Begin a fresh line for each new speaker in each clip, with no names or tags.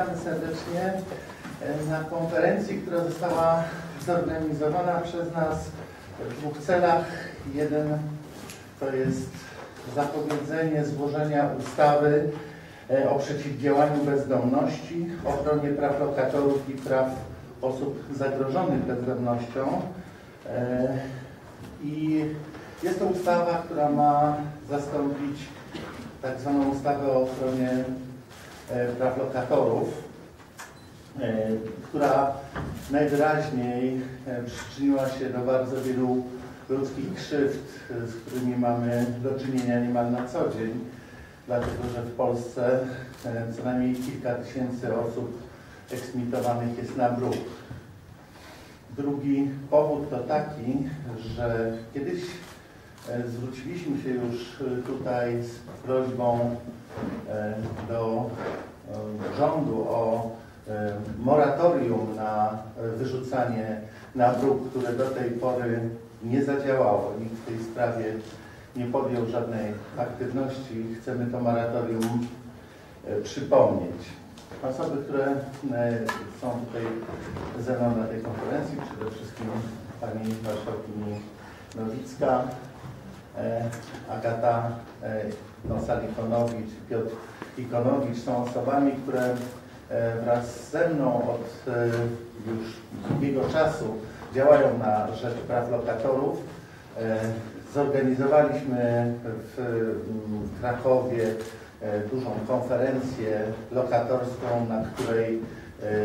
witamy serdecznie na konferencji, która została zorganizowana przez nas w dwóch celach. Jeden to jest zapowiedzenie złożenia ustawy o przeciwdziałaniu bezdomności, ochronie praw lokatorów i praw osób zagrożonych bezdomnością. I jest to ustawa, która ma zastąpić tak zwaną ustawę o ochronie praw lokatorów, która najwyraźniej przyczyniła się do bardzo wielu ludzkich krzywd, z którymi mamy do czynienia niemal na co dzień, dlatego że w Polsce co najmniej kilka tysięcy osób eksmitowanych jest na bruk. Drugi powód to taki, że kiedyś zwróciliśmy się już tutaj z prośbą do rządu o moratorium na wyrzucanie na bruk, które do tej pory nie zadziałało. Nikt w tej sprawie nie podjął żadnej aktywności. Chcemy to moratorium przypomnieć. Osoby, które są tutaj ze mną na tej konferencji, przede wszystkim pani marszałkini Nowicka, Agata Nosal-Ikonowicz, Piotr Ikonowicz są osobami, które wraz ze mną od już długiego czasu działają na rzecz praw lokatorów. Zorganizowaliśmy w Krakowie dużą konferencję lokatorską, na której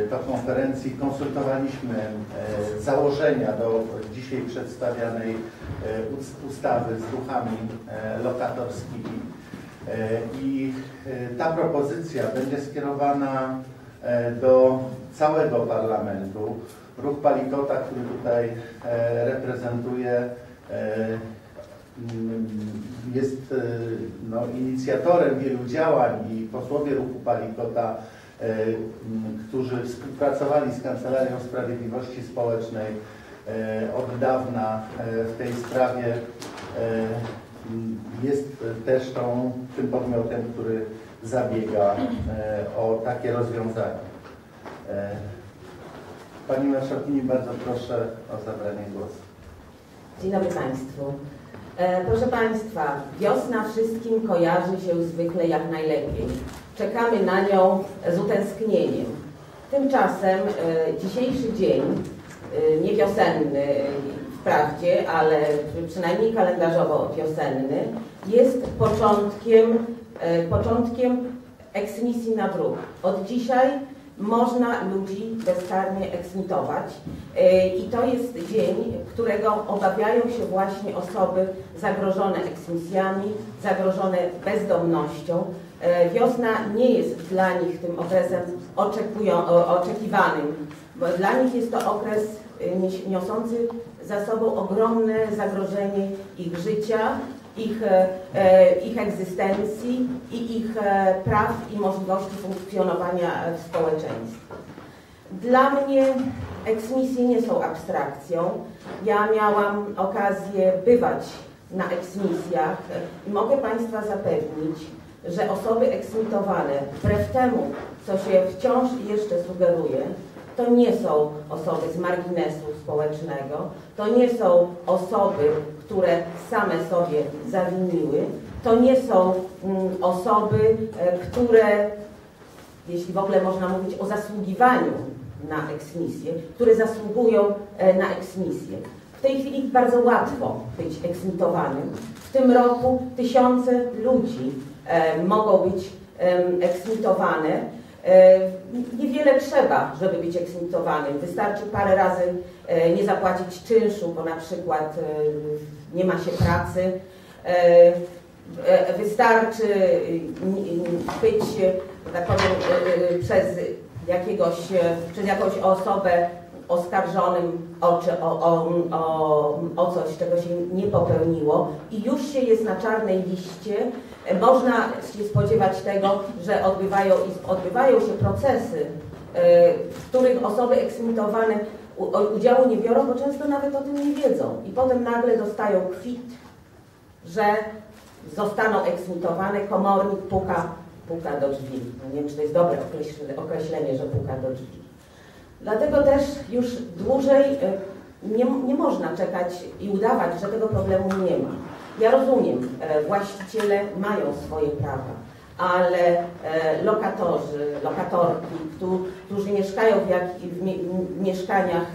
to konferencji konsultowaliśmy założenia do dzisiaj przedstawianej ustawy z ruchami lokatorskimi. I ta propozycja będzie skierowana do całego parlamentu. Ruch Palikota, który tutaj reprezentuje, jest no, inicjatorem wielu działań i posłowie Ruchu Palikota, którzy współpracowali z Kancelarią Sprawiedliwości Społecznej od dawna w tej sprawie, jest też tą, tym podmiotem, który zabiega o takie rozwiązania. Pani Marszałkini, bardzo proszę o zabranie głosu.
Dzień dobry Państwu. E, proszę Państwa, wiosna wszystkim kojarzy się zwykle jak najlepiej. Czekamy na nią z utęsknieniem. Tymczasem e, dzisiejszy dzień, e, nie wiosenny wprawdzie, ale przynajmniej kalendarzowo wiosenny, jest początkiem, początkiem eksmisji na druk. Od dzisiaj można ludzi bezkarnie eksmitować i to jest dzień, którego obawiają się właśnie osoby zagrożone eksmisjami, zagrożone bezdomnością. Wiosna nie jest dla nich tym okresem oczekiwanym, bo dla nich jest to okres niosący za sobą ogromne zagrożenie ich życia, ich, ich egzystencji i ich praw i możliwości funkcjonowania w społeczeństwie. Dla mnie eksmisje nie są abstrakcją. Ja miałam okazję bywać na eksmisjach i mogę Państwa zapewnić, że osoby eksmitowane, wbrew temu, co się wciąż jeszcze sugeruje, to nie są osoby z marginesu społecznego, to nie są osoby, które same sobie zawiniły, to nie są mm, osoby, które, jeśli w ogóle można mówić o zasługiwaniu na eksmisję, które zasługują na eksmisję. W tej chwili bardzo łatwo być eksmitowanym. W tym roku tysiące ludzi mogą być eksmitowane. Niewiele trzeba, żeby być eksmitowanym. Wystarczy parę razy nie zapłacić czynszu, bo na przykład nie ma się pracy. Wystarczy być, tak powiem, przez, jakiegoś, przez jakąś osobę oskarżonym o, o, o, o, coś, czego się nie popełniło i już się jest na czarnej liście, można się spodziewać tego, że odbywają, odbywają się procesy, w których osoby eksmitowane udziału nie biorą, bo często nawet o tym nie wiedzą. I potem nagle dostają kwit, że zostaną eksmitowane, komornik puka puka do drzwi. Nie wiem, czy to jest dobre określenie, że puka do drzwi. Dlatego też już dłużej nie, nie można czekać i udawać, że tego problemu nie ma. Ja rozumiem, właściciele mają swoje prawa, ale lokatorzy, lokatorki, którzy mieszkają w, jak, w mieszkaniach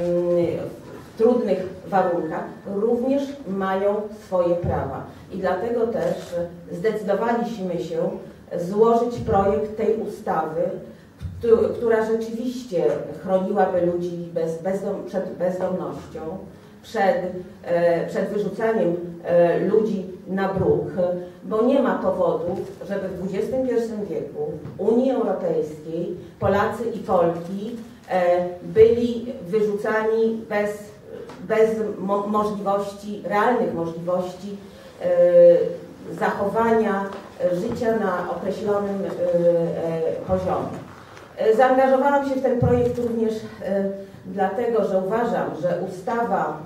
w trudnych warunkach, również mają swoje prawa. I dlatego też zdecydowaliśmy się złożyć projekt tej ustawy, która rzeczywiście chroniłaby ludzi bez, bezdomnością, przed, e, przed wyrzucaniem e, ludzi na bruk, bo nie ma powodów, żeby w XXI wieku Unii Europejskiej Polacy i Polki e, byli wyrzucani bez, bez mo możliwości, realnych możliwości zachowania życia na określonym poziomie. Zaangażowałam się w ten projekt również dlatego, że uważam, że ustawa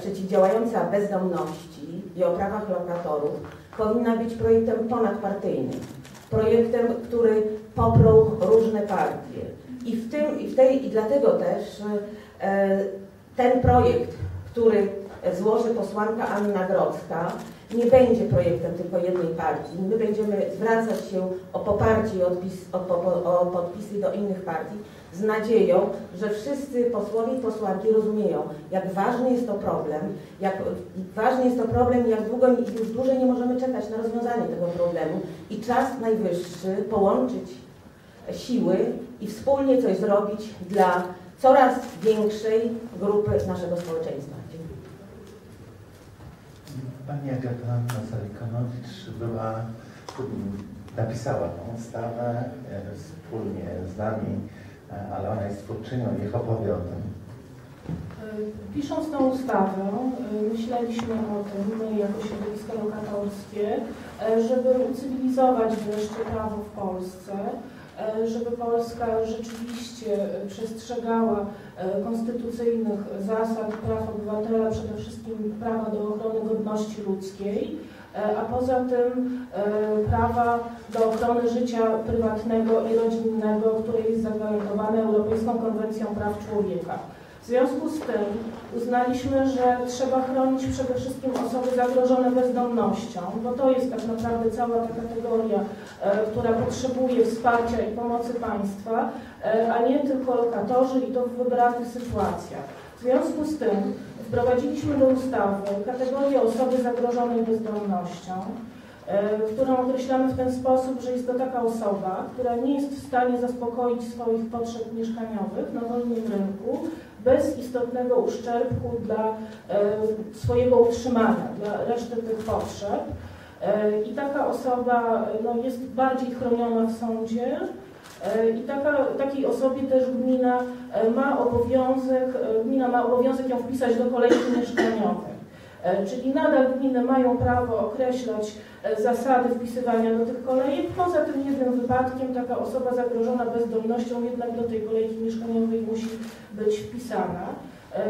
przeciwdziałająca bezdomności i o prawach lokatorów powinna być projektem ponadpartyjnym. Projektem, który poprą różne partie. I, w tym, i, w tej, i dlatego też e, ten projekt, który złoży posłanka Anna Grodzka, nie będzie projektem tylko jednej partii. My będziemy zwracać się o poparcie i o podpisy do innych partii z nadzieją, że wszyscy posłowie i posłanki rozumieją, jak ważny jest to problem, jak ważny jest to problem i jak długo, już dłużej nie możemy czekać na rozwiązanie tego problemu i czas najwyższy połączyć siły i wspólnie coś zrobić dla coraz większej grupy naszego społeczeństwa. Dziękuję.
Pani Agata Mazalikanowicz była, napisała tę ustawę e, wspólnie z nami ale ona jest twórczynią, niech opowie o tym.
E, pisząc tą ustawę, e, myśleliśmy o tym, my jako środowisko lokatorskie, żeby ucywilizować wreszcie prawo w Polsce, żeby Polska rzeczywiście przestrzegała konstytucyjnych zasad praw obywatela, przede wszystkim prawa do ochrony godności ludzkiej, E, a poza tym e, prawa do ochrony życia prywatnego i rodzinnego, które jest zagwarantowane Europejską Konwencją Praw Człowieka. W związku z tym uznaliśmy, że trzeba chronić przede wszystkim osoby zagrożone bezdomnością, bo to jest tak naprawdę cała ta kategoria, e, która potrzebuje wsparcia i pomocy państwa, a nie tylko lokatorzy i to w wybranych sytuacjach. W związku z tym wprowadziliśmy do ustawy kategorię osoby zagrożonej bezdomnością, e, którą określamy w ten sposób, że jest to taka osoba, która nie jest w stanie zaspokoić swoich potrzeb mieszkaniowych na wolnym rynku bez istotnego uszczerbku dla e, swojego utrzymania, dla reszty tych potrzeb. E, I taka osoba no, jest bardziej chroniona w sądzie, I taka, takiej osobie też gmina e, ma obowiązek, e, gmina ma obowiązek ją wpisać do kolejki mieszkaniowej. Czyli nadal gminy mają prawo określać zasady wpisywania do tych kolejek. Poza tym jednym wypadkiem taka osoba zagrożona bezdomnością jednak do tej kolejki mieszkaniowej musi być wpisana.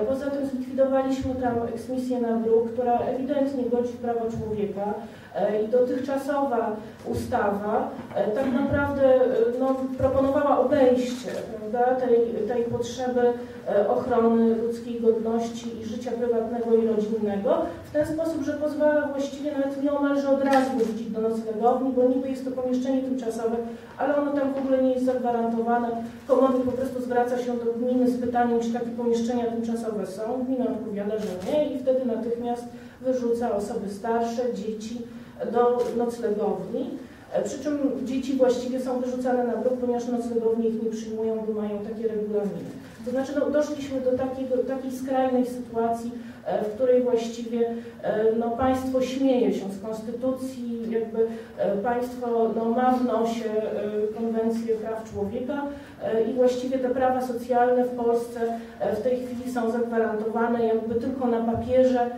Poza tym zlikwidowaliśmy tam eksmisję na dróg, która ewidentnie godzi w prawa człowieka, E, I dotychczasowa ustawa e, tak naprawdę e, no, proponowała obejście prawda, tej, tej potrzeby ochrony ludzkiej godności i życia prywatnego i rodzinnego w ten sposób, że pozwala właściwie nawet nieomalże od razu wrócić do noclegowni, bo niby jest to pomieszczenie tymczasowe, ale ono tam w ogóle nie jest zagwarantowane. Komornik po prostu zwraca się do gminy z pytaniem, czy takie pomieszczenia tymczasowe są. Gmina odpowiada, że nie i wtedy natychmiast wyrzuca osoby starsze, dzieci, do noclegowni. E, przy czym dzieci właściwie są wyrzucane na bruk, ponieważ noclegownie ich nie przyjmują, bo mają takie regulaminy. To znaczy no, doszliśmy do takiej skrajnej sytuacji, e, w której właściwie e, no, państwo śmieje się z konstytucji, jakby państwo no, ma w nosie konwencję praw człowieka i właściwie te prawa socjalne w Polsce w tej chwili są zagwarantowane jakby tylko na papierze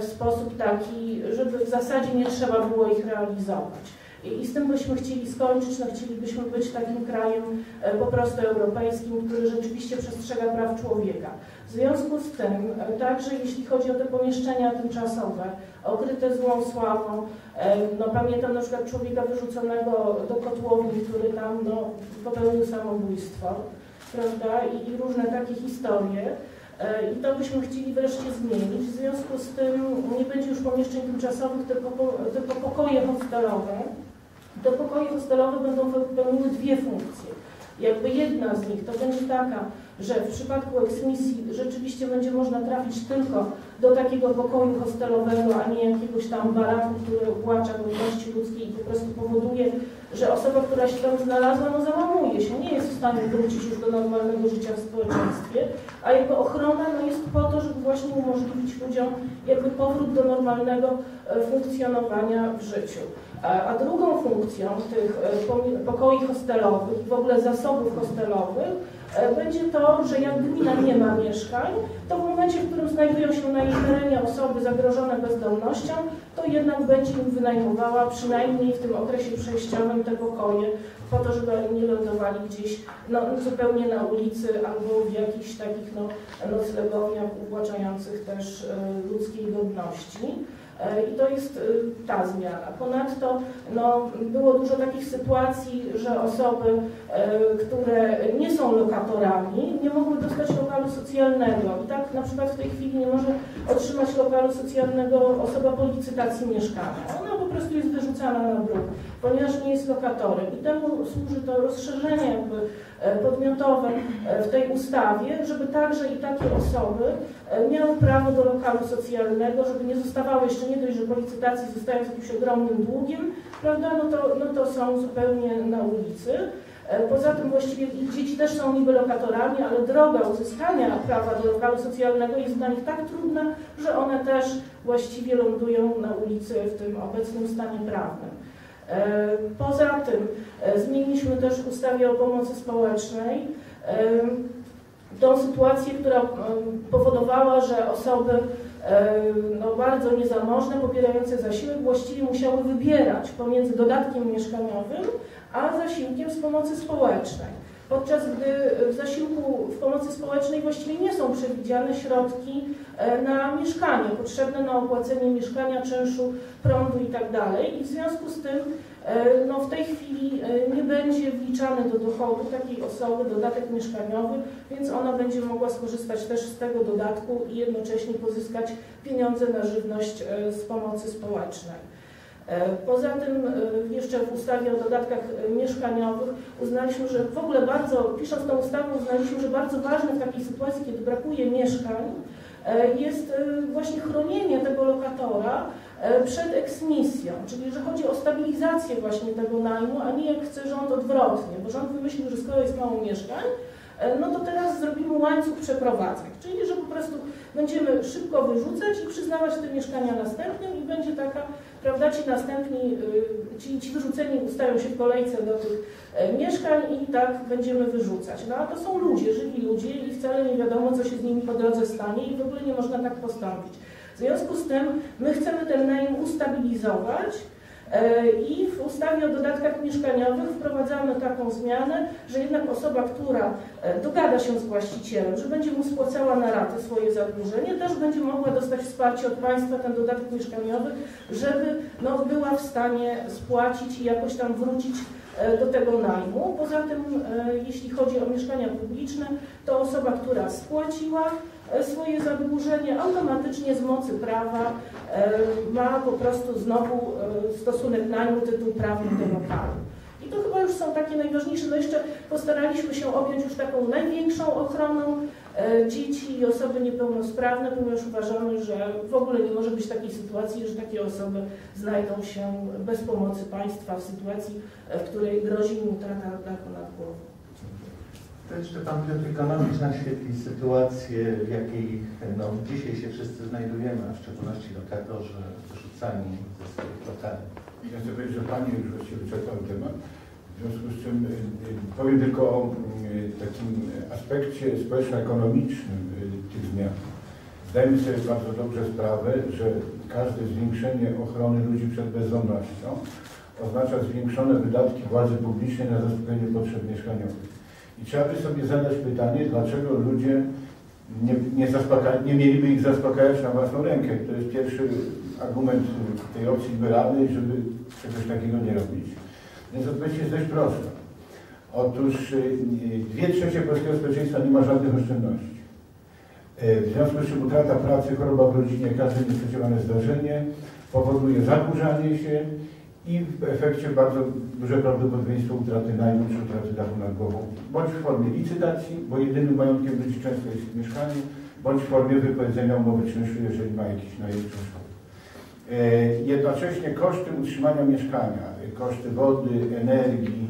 w sposób taki, żeby w zasadzie nie trzeba było ich realizować. I, z tym byśmy chcieli skończyć, no chcielibyśmy być takim krajem e, po prostu europejskim, który rzeczywiście przestrzega praw człowieka. W związku z tym, e, także jeśli chodzi o te pomieszczenia tymczasowe, okryte złą sławą, e, no pamiętam na przykład człowieka wyrzuconego do kotłowni, który tam no, popełnił samobójstwo, prawda, i, i różne takie historie. I to byśmy chcieli wreszcie zmienić. W związku z tym nie będzie już pomieszczeń tymczasowych, tylko, tylko pokoje hostelowe. Te pokoje hostelowe będą pełniły dwie funkcje. Jakby jedna z nich to będzie taka, że w przypadku eksmisji rzeczywiście będzie można trafić tylko do takiego pokoju hostelowego, a nie jakiegoś tam baraku, który uwłacza godności ludzkiej i po prostu powoduje, że osoba, która się tam znalazła, no załamuje się, nie jest w stanie wrócić już do normalnego życia w społeczeństwie, a jego ochrona no, jest po to, żeby właśnie umożliwić ludziom jakby powrót do normalnego e, funkcjonowania w życiu. A drugą funkcją tych e, pokoi hostelowych w ogóle zasobów hostelowych e, będzie to, że jak gmina nie ma mieszkań, to w momencie, w którym znajdują się na jej terenie osoby zagrożone bezdomnością, to jednak będzie im wynajmowała przynajmniej w tym okresie przejściowym te pokoje, po to, żeby oni nie lądowali gdzieś no, zupełnie na ulicy albo w jakichś takich no, noclegowniach uwłaczających też e, ludzkiej godności. E, I to jest e, ta zmiana. Ponadto no, było dużo takich sytuacji, że osoby, e, które nie są lokatorami, nie mogły dostać lokalu socjalnego. I tak na przykład w tej chwili nie może otrzymać lokalu socjalnego osoba po licytacji mieszkania. Ona po prostu jest wyrzucana na bruk, ponieważ nie jest lokatorem. I temu służy to rozszerzenie jakby podmiotowe w tej ustawie, żeby także i takie osoby miały prawo do lokalu socjalnego, żeby nie zostawały jeszcze nie dość, że po licytacji zostają z jakimś ogromnym długiem, prawda, no to, no to są zupełnie na ulicy. E, poza tym właściwie ich dzieci też są niby lokatorami, ale droga uzyskania prawa do lokalu socjalnego jest dla nich tak trudna, że one też właściwie lądują na ulicy w tym obecnym stanie prawnym. E, poza tym e, zmieniliśmy też w ustawie o pomocy społecznej tą sytuację, która powodowała, że osoby no, bardzo niezamożne, pobierające zasiłek, właściwie musiały wybierać pomiędzy dodatkiem mieszkaniowym, a zasiłkiem z pomocy społecznej. Podczas gdy w zasiłku w pomocy społecznej właściwie nie są przewidziane środki e, na mieszkanie, potrzebne na opłacenie mieszkania, czynszu, prądu itd. Tak I w związku z tym E, no w tej chwili e, nie będzie wliczany do dochodu takiej osoby dodatek mieszkaniowy, więc ona będzie mogła skorzystać też z tego dodatku i jednocześnie pozyskać pieniądze na żywność z pomocy społecznej. Poza tym jeszcze w ustawie o dodatkach mieszkaniowych uznaliśmy, że w ogóle bardzo, pisząc tą ustawę, uznaliśmy, że bardzo ważne w takiej sytuacji, kiedy brakuje mieszkań, jest właśnie chronienie tego lokatora E, przed eksmisją, czyli że chodzi o stabilizację właśnie tego najmu, a nie jak chce rząd odwrotnie, bo rząd wymyślił, że skoro jest mało mieszkań, e, no to teraz zrobimy łańcuch przeprowadzek, czyli że po prostu będziemy szybko wyrzucać i przyznawać te mieszkania następnym i będzie taka, prawda, ci następni, y, ci, ci wyrzuceni ustają się w kolejce do tych e, mieszkań i tak będziemy wyrzucać. No a to są ludzie, żywi ludzie i wcale nie wiadomo, co się z nimi po drodze stanie i w ogóle nie można tak postąpić. W związku z tym my chcemy ten najem ustabilizować i w ustawie o dodatkach mieszkaniowych wprowadzamy taką zmianę, że jednak osoba, która e, dogada się z właścicielem, że będzie mu spłacała na raty swoje zadłużenie, też będzie mogła dostać wsparcie od państwa, ten dodatek mieszkaniowy, żeby no, była w stanie spłacić i jakoś tam wrócić e, do tego najmu. Poza tym, jeśli chodzi o mieszkania publiczne, to osoba, która spłaciła, E, swoje zadłużenie, automatycznie z mocy prawa e, ma po prostu znowu e, stosunek najmu, tytuł prawny do lokalu. I to chyba już są takie najważniejsze, no jeszcze postaraliśmy się objąć już taką największą ochroną dzieci i osoby niepełnosprawne, ponieważ uważamy, że w ogóle nie może być takiej sytuacji, że takie osoby znajdą się bez pomocy państwa w sytuacji, w której grozi im utrata dachu nad głową.
To jeszcze Pan Piotr Ekonomicz naświetli sytuację, w jakiej no, dzisiaj się wszyscy znajdujemy, a w szczególności lokatorzy wyrzucani ze swoich lokali.
Ja chcę powiedzieć, że Pani już właściwie wyczerpał temat. W związku z czym y, y, powiem tylko o y, takim aspekcie społeczno-ekonomicznym tych zmian. Zdajemy sobie bardzo dobrze sprawę, że każde zwiększenie ochrony ludzi przed bezdomnością oznacza zwiększone wydatki władzy publicznej na zaspokojenie potrzeb mieszkaniowych. I trzeba by sobie zadać pytanie, dlaczego ludzie nie, nie, nie mieliby ich zaspokajać na własną rękę. To jest pierwszy argument tej opcji liberalnej, żeby czegoś takiego nie robić. Więc odpowiedź jest dość prosta. Otóż y, dwie trzecie polskiego społeczeństwa nie ma żadnych oszczędności. E, w związku z czym utrata pracy, choroba w rodzinie, każde niespodziewane zdarzenie powoduje zadłużanie się i w efekcie bardzo duże prawdopodobieństwo utraty najmu czy utraty dachu nad głową. Bądź w formie licytacji, bo jedynym majątkiem ludzi często jest mieszkanie, bądź w formie wypowiedzenia umowy czynszu, jeżeli ma jakiś najem czynszowy. E, jednocześnie koszty utrzymania mieszkania, koszty wody, energii,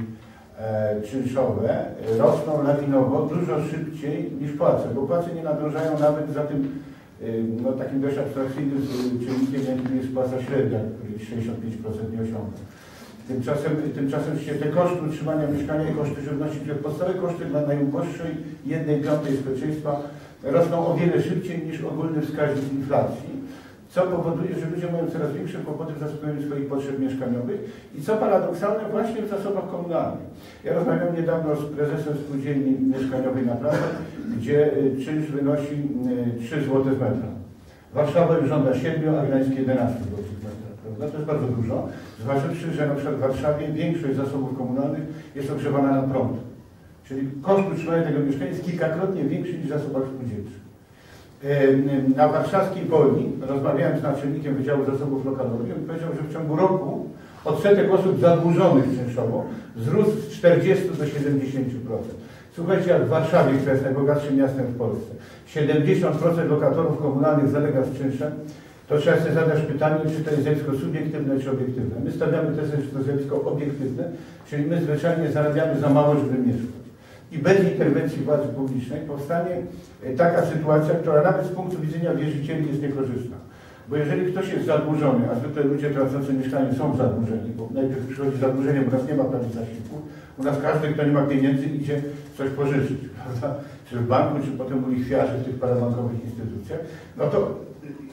e, czynszowe rosną lawinowo dużo szybciej niż płace, bo płace nie nadążają nawet za tym no, takim dość abstrakcyjnym czynnikiem, jakim jest płaca średnia, który 65% nie osiąga. Tymczasem, tymczasem się te koszty utrzymania mieszkania i koszty żywności, które podstawowe koszty dla najuboższej jednej piątej społeczeństwa rosną o wiele szybciej niż ogólny wskaźnik inflacji co powoduje, że ludzie mają coraz większe kłopoty w zaspokojeniu swoich potrzeb mieszkaniowych i co paradoksalne właśnie w zasobach komunalnych. Ja rozmawiałem niedawno z prezesem spółdzielni mieszkaniowej na Prawie, gdzie y, czynsz wynosi 3 y, zł z metra. Warszawa już żąda 7, a Gdańsk 11 zł z metra. Prawda? To jest bardzo dużo, zważywszy, że na przykład w Warszawie większość zasobów komunalnych jest ogrzewana na prąd. Czyli koszt utrzymania tego mieszkania jest kilkakrotnie większy niż w zasobach spółdzielczych na warszawskiej Woli rozmawiałem z naczelnikiem Wydziału Zasobów Lokalowych i powiedział, że w ciągu roku odsetek osób zadłużonych czynszowo wzrósł z 40 do 70%. Słuchajcie, jak w Warszawie, która jest najbogatszym miastem w Polsce, 70% lokatorów komunalnych zalega z czynszem, to trzeba sobie zadać pytanie, czy to jest zjawisko subiektywne, czy obiektywne. My stawiamy tezę, że to zjawisko obiektywne, czyli my zwyczajnie zarabiamy za mało, żeby mieszkać i bez interwencji władzy publicznej powstanie e, taka sytuacja, która nawet z punktu widzenia wierzycieli jest niekorzystna. Bo jeżeli ktoś jest zadłużony, a zwykle ludzie tracący mieszkanie są zadłużeni, bo najpierw przychodzi zadłużenie, bo nas nie ma prawie zasiłku, u nas każdy, kto nie ma pieniędzy, idzie coś pożyczyć, prawda? Czy w banku, czy potem u lichwiarzy w tych parabankowych instytucjach, no to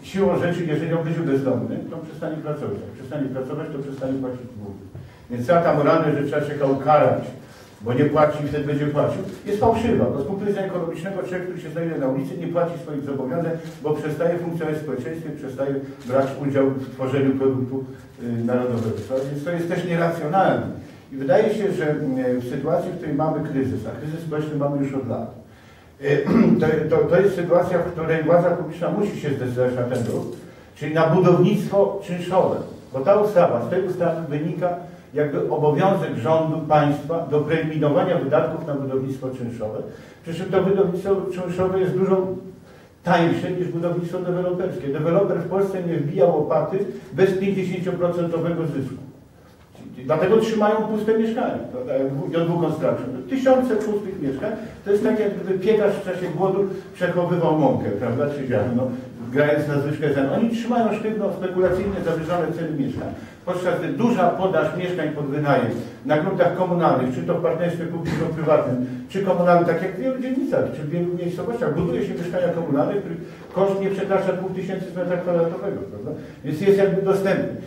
siłą rzeczy, jeżeli on będzie bezdomny, to przestanie pracować. Jak przestanie pracować, to przestanie płacić długi. Więc cała ta moralność, że trzeba się ukarać, bo nie płaci i wtedy będzie płacił, jest fałszywa. Bo z punktu widzenia ekonomicznego człowiek, który się znajduje na ulicy, nie płaci swoich zobowiązań, bo przestaje funkcjonować w społeczeństwie, przestaje brać udział w tworzeniu produktu y, narodowego. Więc to jest też nieracjonalne. I wydaje się, że y, w sytuacji, w której mamy kryzys, a kryzys społeczny mamy już od lat, y, to, to, to jest sytuacja, w której władza publiczna musi się zdecydować na ten ruch, czyli na budownictwo czynszowe. Bo ta ustawa, z tej ustawy wynika, jakby obowiązek rządu, państwa do preeliminowania wydatków na budownictwo czynszowe. Przy czym to budownictwo czynszowe jest dużo tańsze niż budownictwo deweloperskie. Deweloper w Polsce nie wbija łopaty bez 50% zysku. Dlatego trzymają puste mieszkania, JW Construction. Tysiące pustych mieszkań, to jest tak jak gdyby piekarz w czasie głodu przechowywał mąkę, prawda, czy ziarno, grając na zwyżkę cen. Oni trzymają sztywno spekulacyjnie zawyżone ceny mieszkań podczas gdy duża podaż mieszkań pod wynajem na gruntach komunalnych, czy to w partnerstwie publiczno-prywatnym, czy komunalnym, tak jak w wielu dzielnicach, czy w wielu miejscowościach, buduje się mieszkania komunalne, których koszt nie przekracza 2000 metra kwadratowego, prawda? Więc jest jakby dostępny.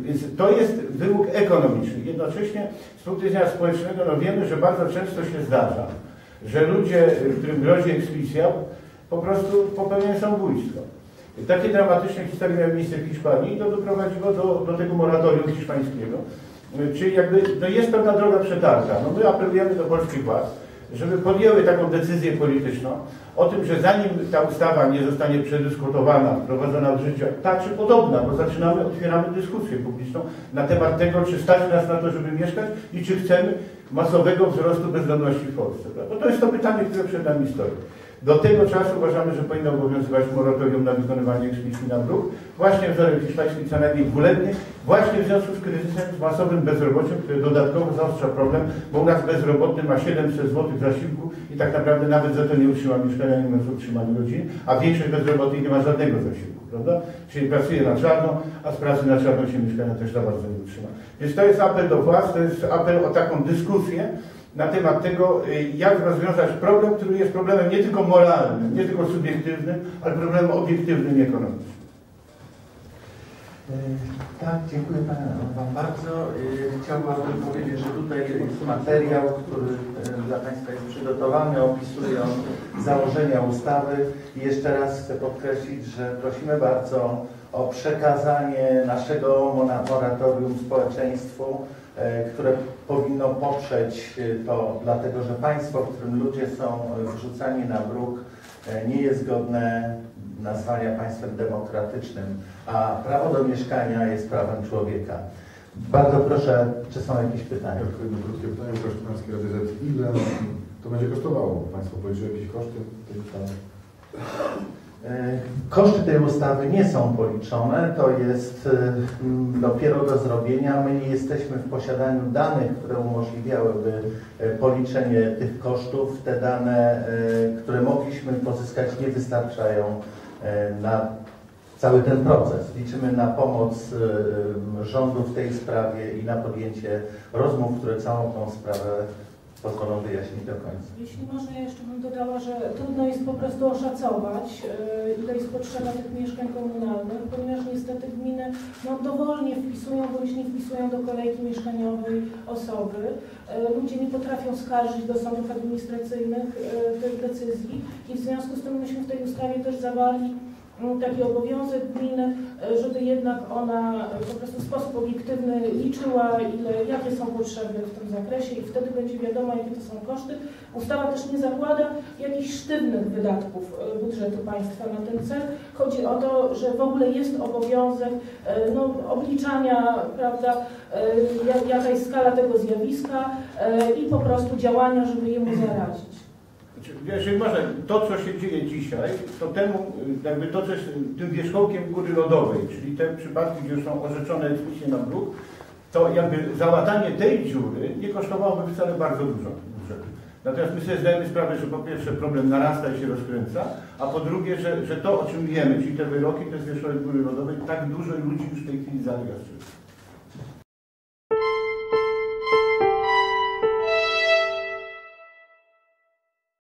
Więc to jest wymóg ekonomiczny. Jednocześnie z punktu widzenia społecznego no wiemy, że bardzo często się zdarza, że ludzie, którym grozi ekspedicja, po prostu popełniają samobójstwo. Takie dramatyczne historie miały miejsce w Hiszpanii i to doprowadziło do, do tego moratorium hiszpańskiego. Czyli jakby no jest pewna droga przetarta. No my apelujemy do polskich władz, żeby podjęły taką decyzję polityczną o tym, że zanim ta ustawa nie zostanie przedyskutowana, wprowadzona w życie, ta czy podobna, bo zaczynamy, otwieramy dyskusję publiczną na temat tego, czy stać nas na to, żeby mieszkać i czy chcemy masowego wzrostu bezdomności w Polsce. Bo to jest to pytanie, które przed nami stoi. Do tego czasu uważamy, że powinno obowiązywać moratorium na wykonywanie eksmisji na bruk, właśnie wzorem hiszpańskim co najmniej dwuletnie, właśnie w związku z kryzysem, z masowym bezrobociem, które dodatkowo zaostrza problem, bo u nas bezrobotny ma 700 zł zasiłku i tak naprawdę nawet za to nie utrzyma mieszkania, nie może utrzymania rodziny, a większość bezrobotnych nie ma żadnego zasiłku, prawda? Czyli pracuje na czarno, a z pracy na czarno się mieszkania też za bardzo nie utrzyma. Więc to jest apel do władz, to jest apel o taką dyskusję, na temat tego, y, jak rozwiązać problem, który jest problemem nie tylko moralnym, nie tylko subiektywnym, ale problemem obiektywnym i ekonomicznym.
Y, Tak, dziękuję Wam bardzo. Y, Chciałbym powiedzieć, że tutaj jest materiał, który y, dla Państwa jest przygotowany, opisuje on założenia ustawy. I jeszcze raz chcę podkreślić, że prosimy bardzo o przekazanie naszego moratorium społeczeństwu, które poprzeć y, to, dlatego że państwo, w którym ludzie są y, wrzucani na bruk, y, nie jest godne nazwania państwem demokratycznym, a prawo do mieszkania jest prawem człowieka. Bardzo proszę, czy są jakieś pytania?
Tylko jedno krótkie pytanie, Łukasz Szklański, Rady Z. Ile to będzie kosztowało? Państwo policzyły jakieś koszty?
E, Koszty tej ustawy nie są policzone, to jest e, dopiero do zrobienia. My nie jesteśmy w posiadaniu danych, które umożliwiałyby e, policzenie tych kosztów. Te dane, e, które mogliśmy pozyskać, nie wystarczają e, na cały ten proces. Liczymy na pomoc e, rządu w tej sprawie i na podjęcie rozmów, które całą tą sprawę pozwolą wyjaśnić do końca.
Jeśli można, jeszcze bym dodała, że trudno jest po prostu oszacować, e, ile jest potrzeba tych mieszkań komunalnych, ponieważ niestety gminy no, dowolnie wpisują bądź nie wpisują do kolejki mieszkaniowej osoby. E, Ludzie nie potrafią skarżyć do sądów administracyjnych e, tych decyzji i w związku z tym myśmy w tej ustawie też zawarli taki obowiązek gminy, e, żeby jednak ona po prostu w sposób obiektywny liczyła, ile, jakie są potrzeby w tym zakresie i wtedy będzie wiadomo, jakie to są koszty. Ustawa też nie zakłada jakichś sztywnych wydatków e, budżetu państwa na ten cel. Chodzi o to, że w ogóle jest obowiązek e, no, obliczania, prawda, jak- jaka jest skala tego zjawiska i po prostu działania, żeby jemu zaradzić.
Jeżeli można, to co się dzieje dzisiaj, to temu, y, jakby to, co jest tym wierzchołkiem góry lodowej, czyli te przypadki, gdzie są orzeczone eksmisje na bruk, to jakby załatanie tej dziury nie kosztowałoby wcale bardzo dużo budżetu. Natomiast my sobie zdajemy sprawę, że po pierwsze problem narasta i się rozkręca, a po drugie, że, że to o czym wiemy, czyli te wyroki, te zwierzchołek góry lodowej, tak dużo ludzi już w tej chwili zalega z.